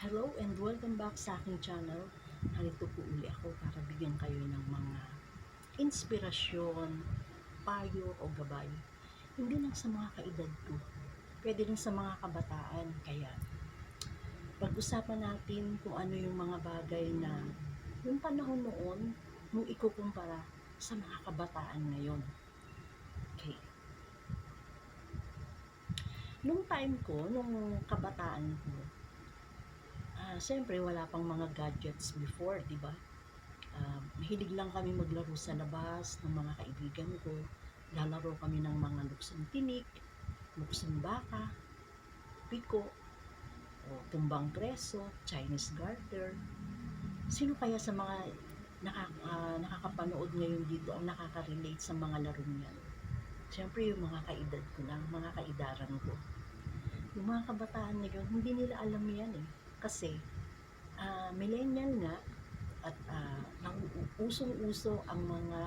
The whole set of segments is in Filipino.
Hello and welcome back sa aking channel. Narito po uli ako para bigyan kayo ng mga inspirasyon, payo o gabay. Hindi lang sa mga kaedad ko, pwede rin sa mga kabataan. Kaya pag-usapan natin kung ano yung mga bagay na yung panahon noon nung ikukumpara sa mga kabataan ngayon. Okay. Nung time ko, nung kabataan ko, Ah, siyempre wala pang mga gadgets before, 'di ba? Ah, mahilig lang kami maglaro sa labas ng mga kaibigan ko. Lalaro kami ng mga luksong tinik, luksong baka, piko, o tumbang preso, Chinese garter. Sino kaya sa mga naka, ah, nakakapanood ngayon dito ang nakaka-relate sa mga laro niyan? Siyempre yung mga kaedad ko lang, mga kaidaran ko. Yung mga kabataan ngayon, hindi nila alam yan eh kasi ah, millennial nga at uh, usong-uso ang mga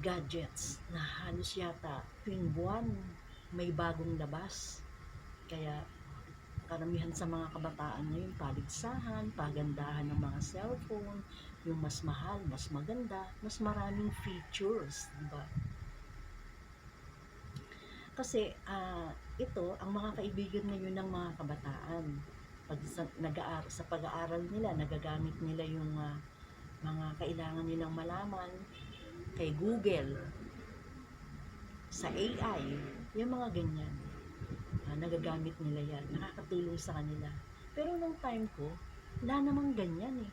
gadgets na halos yata tuwing buwan may bagong labas. Kaya karamihan sa mga kabataan ngayon paligsahan, pagandahan ng mga cellphone, yung mas mahal, mas maganda, mas maraming features, di ba? Kasi ah, ito ang mga kaibigan ngayon ng mga kabataan pag sa, sa pag-aaral nila, nagagamit nila yung uh, mga kailangan nilang malaman kay Google, sa AI, yung mga ganyan. Uh, nagagamit nila yan. Nakakatulong sa kanila. Pero nung time ko, wala namang ganyan eh.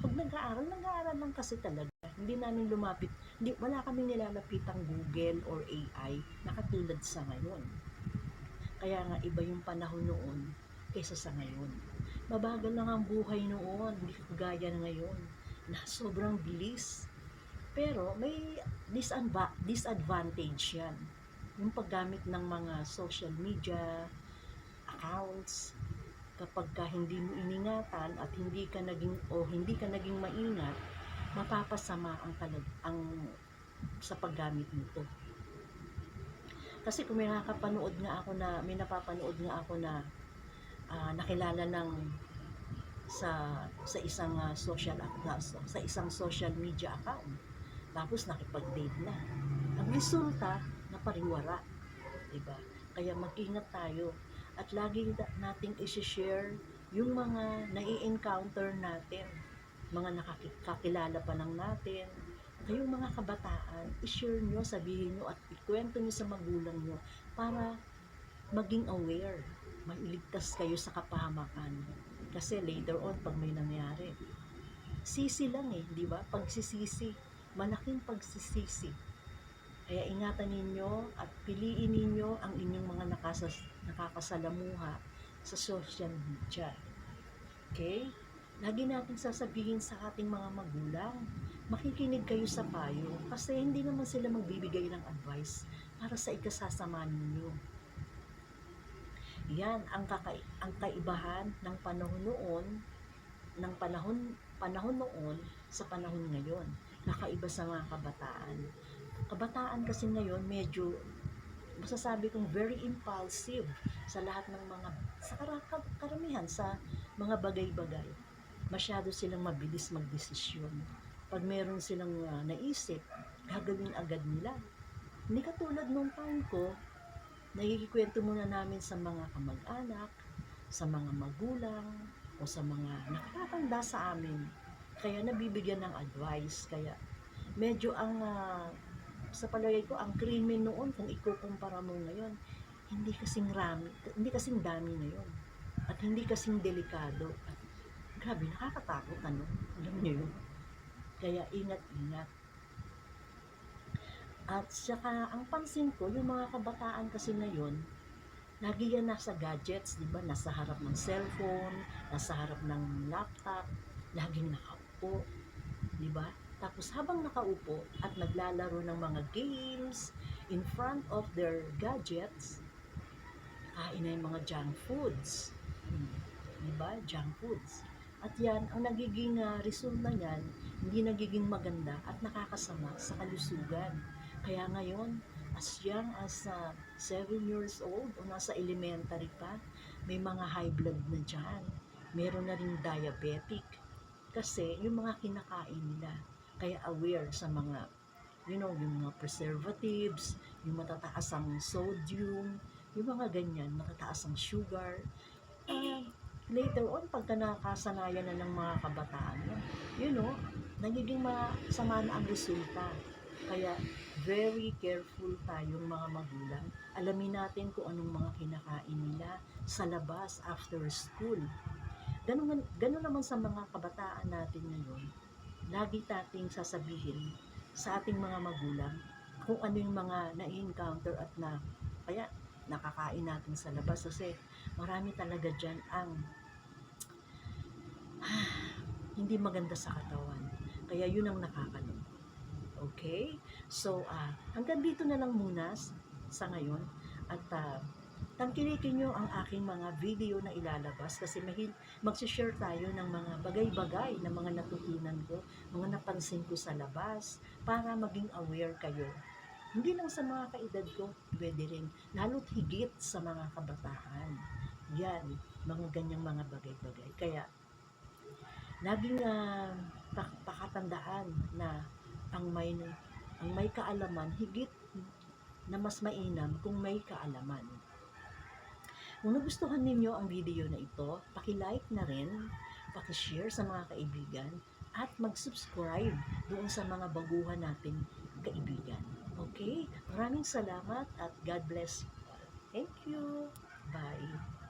Pag nag-aaral, nag-aaral lang kasi talaga. Hindi namin lumapit, hindi, wala kaming nilalapitang Google or AI na katulad sa ngayon. Kaya nga iba yung panahon noon kaysa sa ngayon. Mabagal lang ang buhay noon, hindi kagaya ngayon, na sobrang bilis. Pero may disadva- disadvantage yan. Yung paggamit ng mga social media, accounts, kapag ka hindi mo iningatan at hindi ka naging o hindi ka naging maingat, mapapasama ang kalag ang sa paggamit nito. Kasi kung may nakapanood nga ako na may napapanood nga ako na uh, nakilala ng sa sa isang uh, social account, sa isang social media account. Tapos nakipag-date na. Ang resulta, napariwara. 'Di ba? Kaya mag-ingat tayo at lagi nating i-share yung mga nai-encounter natin, mga nakakilala pa lang natin, kayong mga kabataan, i-share nyo, sabihin nyo at ikwento nyo sa magulang nyo para maging aware mailigtas kayo sa kapahamakan. Kasi later on, pag may nangyari, sisi lang eh, di ba? Pagsisisi, malaking pagsisisi. Kaya ingatan ninyo at piliin ninyo ang inyong mga nakasas, nakakasalamuha sa social media. Okay? Lagi natin sasabihin sa ating mga magulang, makikinig kayo sa payo kasi hindi naman sila magbibigay ng advice para sa ikasasama ninyo yan ang kaka ang kaibahan ng panahon noon ng panahon panahon noon sa panahon ngayon. Nakaiba sa mga kabataan. Kabataan kasi ngayon medyo masasabi kong very impulsive sa lahat ng mga sa karamihan sa mga bagay-bagay. Masyado silang mabilis magdesisyon. Pag meron silang uh, naisip, gagawin agad nila. Hindi katulad nung time ko, Nagikikwento muna namin sa mga kamag-anak, sa mga magulang, o sa mga nakakatanda sa amin. Kaya nabibigyan ng advice. Kaya medyo ang, uh, sa palagay ko, ang krimen noon, kung ikukumpara mo ngayon, hindi kasing rami, hindi kasing dami ngayon. At hindi kasing delikado. At grabe, nakakatakot ano. Alam niyo yun. Kaya ingat-ingat. At saka, ang pansin ko, yung mga kabataan kasi ngayon, lagi yan nasa gadgets, di ba? Nasa harap ng cellphone, nasa harap ng laptop, laging nakaupo, di ba? Tapos habang nakaupo at naglalaro ng mga games in front of their gadgets, kain na yung mga junk foods. Hmm. Di ba? Junk foods. At yan, ang nagiging uh, resulta niyan, hindi nagiging maganda at nakakasama sa kalusugan kaya ngayon, as young as uh, 7 years old o nasa elementary pa, may mga high blood na dyan. Meron na rin diabetic. Kasi yung mga kinakain nila. Kaya aware sa mga, you know, yung mga preservatives, yung matataas ang sodium, yung mga ganyan, matataas ang sugar. Ah, later on, pagka nakasanayan na ng mga kabataan, you know, nagiging masama na ang resulta. Kaya, very careful tayong mga magulang. Alamin natin kung anong mga kinakain nila sa labas after school. Ganun, ganun naman sa mga kabataan natin ngayon. Lagi nating sasabihin sa ating mga magulang kung ano yung mga na-encounter at na kaya nakakain natin sa labas kasi marami talaga dyan ang hindi maganda sa katawan. Kaya yun ang nakakalungkot. Okay? So, ah, hanggang dito na lang muna sa ngayon. At uh, tangkilikin nyo ang aking mga video na ilalabas kasi mahil magsishare tayo ng mga bagay-bagay na mga natutunan ko, mga napansin ko sa labas para maging aware kayo. Hindi lang sa mga kaedad ko, pwede rin, lalo't higit sa mga kabataan. Yan, mga ganyang mga bagay-bagay. Kaya, laging uh, ang may ang may kaalaman higit na mas mainam kung may kaalaman. Kung nagustuhan ninyo ang video na ito, paki-like na rin, paki-share sa mga kaibigan, at mag-subscribe doon sa mga baguhan nating kaibigan. Okay? Maraming salamat at God bless you all. Thank you. Bye.